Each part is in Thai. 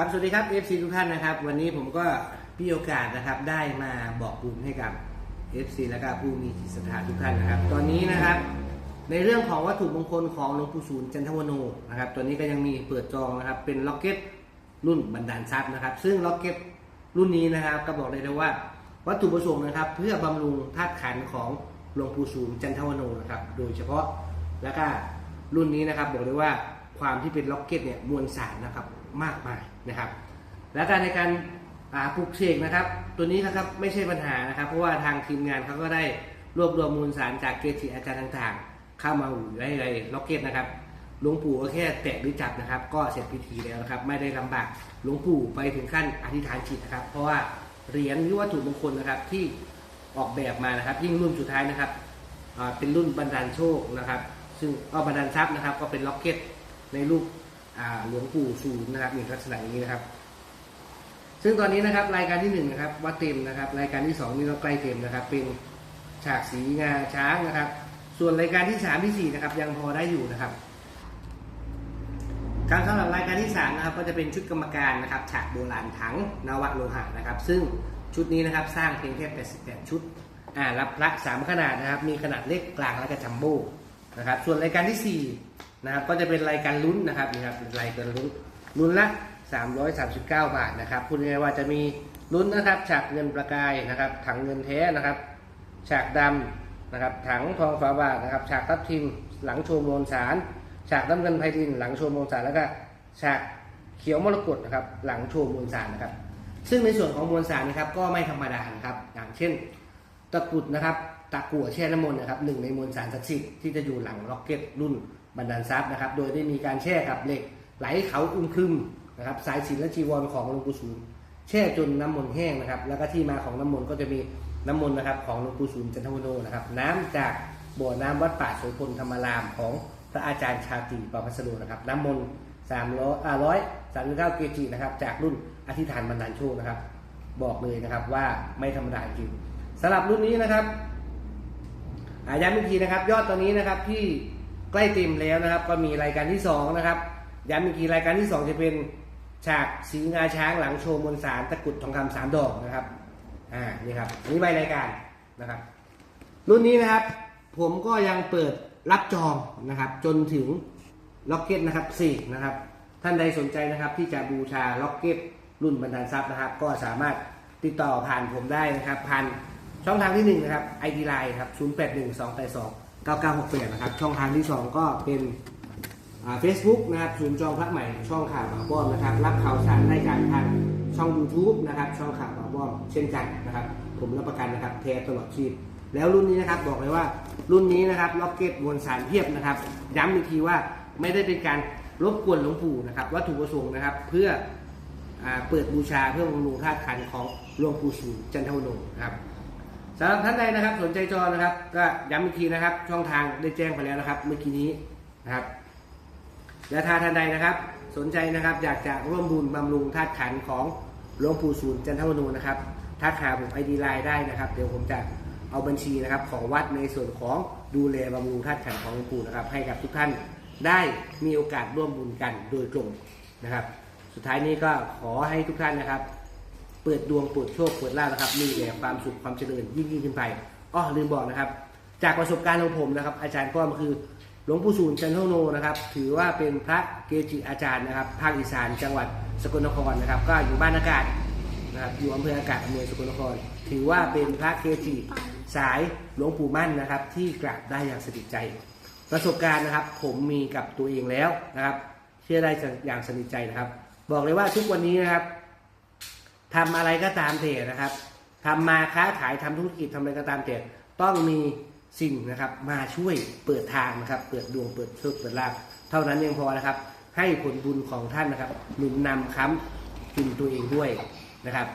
ครับสวัสดีครับ FC ทุกท่านนะครับ วันนี้ผมก็มีโอกาสนะครับได้มาบอกบุญให้กับ FC และก็ผู้มีจิตศรัทธาทุกท่านนะครับ ตอนนี้นะครับ ในเรื่องของวัตถุมงคลของหลวงปู่ศูนย์จันทวโนนะครับตัวนี้ก็ยังมีเปิดจองนะครับเป็นล็อกเก็ตรุ่นบันดาลทรัพย์นะครับ ซึ่งล็อกเก็ตรุ่นนี้นะครับ ก็บอกเลยนะว่า วัตถุประสงค์นะครับ เพื่อบำรุงธาตุขันของหลวงปู่ศูนย์จันทวโนนะครับ โดยเฉพาะแล้วก็รุ่นนี้นะครับบอกเลยว่าความที่เป็นล็อกเก็ตเนี่ยมวลสารนะครับ มากมายนะครับ และการในการปลูกเสกนะครับ ตัวนี้นะครับไม่ใช่ปัญหานะครับ เพราะว่าทางทีมงานเขาก็ได้รวบรวมมูลสารจากเกจิอาจารย์ต่างๆ เข้ามาอยู่ในในล็อกเก็ตนะครับหลวงปู่ก็แค่แตะหรือจับนะครับ ก็เสร็จพิธีแล้วนะครับ ไม่ได้ลำบากหลวงปู่ไปถึงขั้นอธิษฐานจิตนะครับ เพราะว่าเหรียญหรือวัตถุมงคลนะครับที่ออกแบบมานะครับ ยิ่งรุ่นสุดท้ายนะครับเป็นรุ่นบันดาลโชคนะครับ ซึ่งก็บันดาลทรัพย์นะครับ ก็เป็นล็อกเก็ตในรูป หลวงปู่ศูนนะครับในลักษณะนี้นะครับ ซึ่งตอนนี้นะครับรายการที่หนึ่งนะครับว่าเต็มนะครับ รายการที่สองนี่ก็ใกล้เต็มนะครับ เป็นฉากสีงาช้างนะครับ ส่วนรายการที่สามที่สี่นะครับ ยังพอได้อยู่นะครับการสำหรับรายการที่สามนะครับก็จะเป็นชุดกรรมการนะครับ ฉากโบราณถังนวโลหะนะครับ ซึ่งชุดนี้นะครับสร้างเพียงแค่ 88 ชุดอ่ารับพระสามขนาดนะครับ มีขนาดเล็กกลางและก็จัมโบนะครับ ส่วนรายการที่สี่ นะครับก็จะเป็นรายการลุ้นนะครับนี่ครับรายการลุ้นลุ้นละ 339 บาทนะครับพูดง่ายๆว่าจะมีลุ้นนะครับฉากเงินประกายนะครับถังเงินแท้นะครับฉากดำนะครับถังทองฝาบาทนะครับฉากทับทิมหลังโชว์มวลสาร ฉากน้ำเงินไพรินหลังโชว์มวลสารแล้วก็ฉากเขียวมรกตนะครับหลังโชว์มวลสารนะครับซึ่งในส่วนของมวลสารนะครับก็ไม่ธรรมดานะครับอย่างเช่น ตะกุดนะครับตะกั่วแช่น้ำมนต์นะครับหนึ่งในมวลสารศักดิ์สิทธิ์ที่จะอยู่หลังล็อกเก็ตรุ่นบรรดาลทรัพย์นะครับ โดยได้มีการแช่กับเหล็กไหลเขาอึมครึมนะครับสายสิญจนและจีวรของหลวงปู่ศูนย์แช่จนน้ำมนต์แห้งนะครับ แล้วก็ที่มาของน้ำมนต์ก็จะมีน้ำมนต์นะครับของหลวงปู่ศูนย์จันทวโนนะครับ น้ำจากบ่อน้ำวัดป่าโสพลธรรมรามของพระอาจารย์ชาตรีปาพัสโดนะครับ น้ำมนต์สามร้อยอ่าร้อยสามสิบเก้าเกจินะครับ จากรุ่นอธิษฐานบรรดาลโชคนะครับ บอกเลยนะครับว่าไม่ธรรมดาจริง สำหรับรุ่นนี้นะครับอาย้ำอีกทีนะครับ ยอดตอนนี้นะครับที่ใกล้เต็มแล้วนะครับ ก็มีรายการที่สองนะครับย้ำอีกทีรายการที่สองจะเป็นฉากสีงาช้างหลังโชว์มนสารตะกุดทองคำสามดอกนะครับอ่านี่ครับอันนี้ใบรายการนะครับ รุ่นนี้นะครับ ผมก็ยังเปิดรับจองนะครับ จนถึงล็อกเก็ตนะครับสี่นะครับ ท่านใดสนใจนะครับ ที่จะบูชาล็อกเก็ตรุ่นบรรดาลทรัพย์นะครับ ก็สามารถติดต่อผ่านผมได้นะครับผ่าน ช่องทางที่หนึ่งนะครับ ID Line ครับ 0 8 1 2 8 2 9 9 6 8 นะครับ ช่องทางที่สองก็เป็นเฟซบุ๊กนะครับศูนย์จองพระใหม่ช่องข่าวบ่าวบ้อมนะครับ รับข่าวสารรายการทางช่อง YouTube นะครับ ช่องข่าวบ่าวบ้อมเช่นกันนะครับ ผมรับประกันนะครับแท้ตลอดชีพ แล้วรุ่นนี้นะครับบอกเลยว่ารุ่นนี้นะครับล็อกเก็ตมวลสารเพียบนะครับ ย้ำอีกทีว่าไม่ได้เป็นการรบกวนหลวงปู่นะครับวัตถุประสงค์นะครับเพื่ออเปิดบูชาเพื่อบำรุงธาตุขันของหลวงปู่สูจันทวโนนะครับ สำหรับท่านใดนะครับ สนใจจอนะครับ ก็ย้ำอีกทีนะครับ ช่องทางได้แจ้งไปแล้วนะครับ เมื่อกี้นี้นะครับ และถ้าท่านใดนะครับ สนใจนะครับ อยากจะร่วมบุญบำรุงธาตุขันของหลวงปู่ศูนย์จันทวโนนะครับทักหาผมไอดีไลน์ได้นะครับ เดี๋ยวผมจะเอาบัญชีนะครับ ของวัดในส่วนของดูแลบำรุงธาตุขันของหลวงปู่นะครับ ให้กับทุกท่านได้มีโอกาสร่วมบุญกันโดยตรงนะครับ สุดท้ายนี้ก็ขอให้ทุกท่านนะครับ ปิดดวงเปิดโชคเปิดลาภนะครับ มีแต่ความสุขความเจริญยิ่งยิ่งขึ้นไปอ้อลืมบอกนะครับ จากประสบการณ์ของผมนะครับ อาจารย์ก้อมคือหลวงปู่ศูนย์จันทโนนะครับ ถือว่าเป็นพระเกจิอาจารย์นะครับภาคอีสานจังหวัดสกลนครนะครับ ก็อยู่บ้านอากาศนะครับอยู่อำเภออากาศอำเภอสกลนคร ถือว่าเป็นพระเกจิสายหลวงปู่มั่นนะครับ ที่กราบได้อย่างสนิทใจ ประสบการณ์นะครับ ผมมีกับตัวเองแล้วนะครับ เชื่อได้อย่างสนิทใจนะครับ บอกเลยว่าทุกวันนี้นะครับ ทำอะไรก็ตามเถอะนะครับทำมาค้าขายทำธุรกิจทำอะไรก็ตามเถอะต้องมีสิ่งนะครับ มาช่วยเปิดทางนะครับ เปิดดวงเปิดโชคเปิดลาภเท่านั้นยังพอนะครับ ให้ผลบุญของท่านนะครับ หนุนนำค้ำจุนตัวเองด้วยนะครับ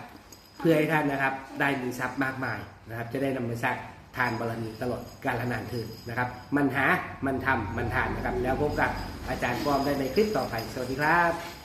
เพื่อให้ท่านนะครับ ได้มีทรัพย์มากมายนะครับ จะได้นำไปสร้างทานบารมีตลอดกาลนานเทินนะครับ มันหา มันทำมันทานนะครับ แล้วพบกับอาจารย์ป้อมได้ในคลิปต่อไป สวัสดีครับ